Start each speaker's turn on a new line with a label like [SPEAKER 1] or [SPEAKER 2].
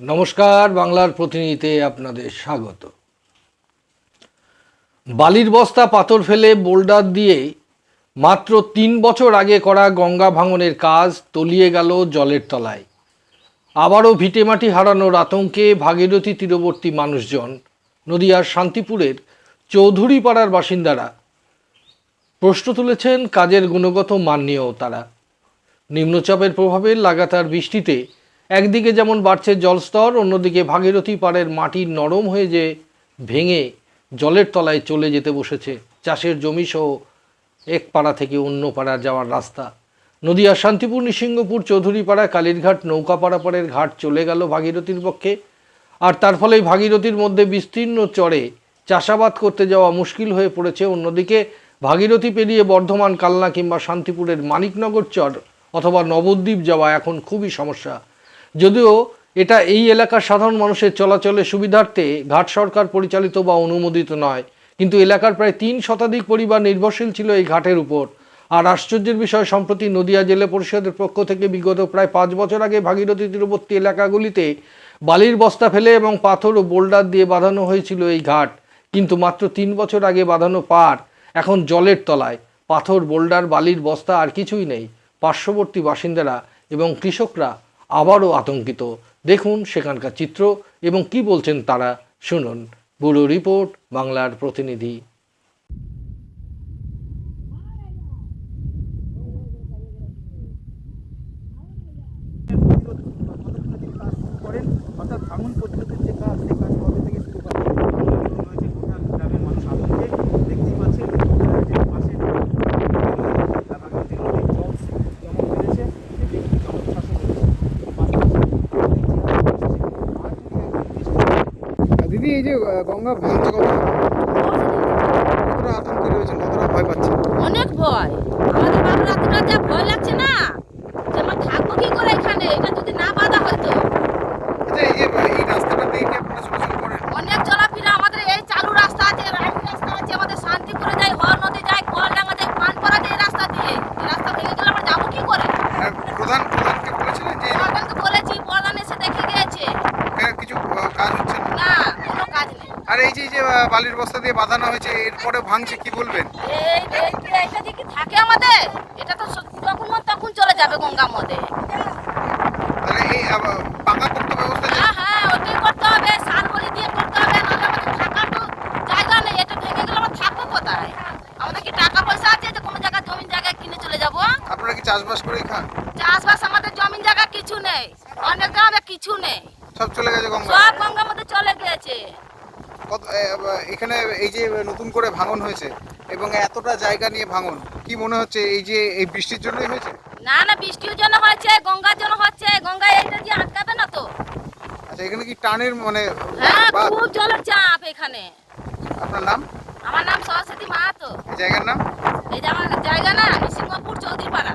[SPEAKER 1] নমস্কার, বাংলার প্রতিনিধিতে আপনাদের স্বাগত। বালির বস্তা পাথর ফেলে বোল্ডার দিয়ে মাত্র তিন বছর আগে করা গঙ্গা ভাঙনের কাজ তলিয়ে গেল জলের তলায়। আবারও ভিটেমাটি হারানোর আতঙ্কে ভাগীরথী তীরবর্তী মানুষজন নদিয়ার শান্তিপুরের চৌধুরীপাড়ার বাসিন্দারা প্রশ্ন তুলেছেন কাজের গুণগত মান নিয়েও তারা। নিম্নচাপের প্রভাবে লাগাতার বৃষ্টিতে একদিকে যেমন বাড়ছে জলস্তর, অন্যদিকে ভাগীরথী পাড়ের মাটি নরম হয়ে যে ভেঙে জলের তলায় চলে যেতে বসেছে। চাষের জমি সহ এক পাড়া থেকে অন্য পাড়া যাওয়ার রাস্তা। নদিয়ার শান্তিপুর, নিসিংহপুর, চৌধুরীপাড়া, কালীরঘাট নৌকা পাড়াপাড়ের ঘাট চলে গেল ভাগীরথীর পক্ষে। আর তার ফলেই ভাগীরথীর মধ্যে বিস্তীর্ণ চরে চাষাবাদ করতে যাওয়া মুশকিল হয়ে পড়েছে। অন্যদিকে ভাগীরথী পেরিয়ে বর্ধমান, কালনা কিংবা শান্তিপুরের মানিকনগর চর অথবা নবদ্বীপ যাওয়া এখন খুবই সমস্যা। যদিও এটা এই এলাকার সাধারণ মানুষের চলাচলের সুবিধার্থে ঘাট সরকার পরিচালিত বা অনুমোদিত নয়। কিন্তু এলাকার প্রায় তিন শতাধিক পরিবার নির্ভরশীল ছিল এই ঘাটের উপর। আর আশ্চর্যের বিষয়, সম্প্রতি নদিয়া জেলা পরিষদের পক্ষ থেকে বিগত প্রায় পাঁচ বছর আগে ভাগীরথী তীরবর্তী এলাকাগুলিতে বালির বস্তা ফেলে এবং পাথর ও বোল্ডার দিয়ে বাঁধানো হয়েছিল এই ঘাট। কিন্তু মাত্র তিন বছর আগে বাঁধানো পার এখন জলের তলায়। পাথর, বোল্ডার, বালির বস্তা আর কিছুই নেই। পার্শ্ববর্তী বাসিন্দারা এবং কৃষকরা আবারও আতঙ্কিত। দেখুন সেখানকার চিত্র এবং কি বলছেন তারা। শুনুন ব্যুরো রিপোর্ট, বাংলার প্রতিনিধি।
[SPEAKER 2] করেন, অর্থাৎ ভাঙন প্রতিরোধের যে কাজ সেই কাজ কবে থেকে শুরু করেন রয়েছে গোটা গ্রামের মানুষ আতঙ্কে দেখতেই পাচ্ছেন আহ, যে পাশে লাগাতে নদীর জল যেমন বেড়েছে এতে একটি জলোচ্ছ্বাসও বেড়েছে পাশাপাশি আর যদি একদম বৃষ্টি হয়,
[SPEAKER 3] দিদি এই যে গঙ্গা কতটা আতঙ্কে রয়েছেন কতটা ভয় পাচ্ছেন?
[SPEAKER 4] অনেক ভয়। আমাদের এতটা যা ভয় লাগছে না যে আমরা থাকব কি করে এখানে? এটা যদি না বাধা হয়তো
[SPEAKER 3] আচ্ছা এই যে আহ, এই রাস্তাটা দিয়ে কি আপনারা চলাচল করেন
[SPEAKER 4] অনেক চলাফেরা আমাদের এই চালু রাস্তা আছে রাইট রাস্তা আছে আমাদের শান্তিপুরে যাই হর নদী যাই কলডাঙ্গা যাই পানপাড়া যাই রাস্তা দিয়ে এই রাস্তা ভেঙে গেলে আমরা যাব কি করে
[SPEAKER 3] আর প্রধান প্রধানকে বলেছিলেন যে
[SPEAKER 4] আমাদেরকে বলেছি প্রধান এসে দেখে গিয়েছে
[SPEAKER 3] এখানে কিছু আহ, কাজ হচ্ছে না
[SPEAKER 4] না কোনো কাজ নেই
[SPEAKER 3] আর এই যে এই যে আহ, বালির বস্তা দিয়ে বাঁধানো হয়েছে এরপরে ভাঙছে কি বলবেন?
[SPEAKER 4] এটা কি থাকে আমাদের। এটা তো যখন মন তখন চলে যাবে গঙ্গার মধ্যে।
[SPEAKER 3] তাহলে এই পাকা করতে ব্যবস্থা
[SPEAKER 4] হ্যাঁ হ্যাঁ ওটাই করতে হবে সার বলি দিয়ে করতে হবে নাহলে আমাদের থাকার তো জায়গা নেই এটা ভেঙে গেলে আমরা থাকব কোথায়? আমাদের কি টাকা পয়সা আছে যে কোনো জায়গায় জমি জায়গা কিনে চলে যাব?
[SPEAKER 3] আপনারা কি চাষবাস খান?
[SPEAKER 4] চাষবাস আমাদের জমি জায়গা কিছু নেই অনেক গ্রামে কিছু নেই।
[SPEAKER 3] সব চলে গেছে গঙ্গা
[SPEAKER 4] সব গঙ্গার মধ্যে চলে গিয়েছে।
[SPEAKER 3] কত এখানে এই যে নতুন করে ভাঙন হয়েছে এবং এতটা জায়গা নিয়ে ভাঙন কি মনে হচ্ছে এই যে এই বৃষ্টির জন্যই হয়েছে?
[SPEAKER 4] না না বৃষ্টির জন্য হয়েছে গঙ্গার জন্য হচ্ছে গঙ্গা এইটা দিয়ে আটকাবে না তো।
[SPEAKER 3] আচ্ছা এখানে কি টানের মানে
[SPEAKER 4] হ্যাঁ? খুব জলের চাপ এখানে।
[SPEAKER 3] আপনার নাম?
[SPEAKER 4] আমার নাম সরস্বতী মাহাতো।
[SPEAKER 3] এই জায়গার নাম?
[SPEAKER 4] এই জায়গা না সিংহপুর চৌধুরীপাড়া।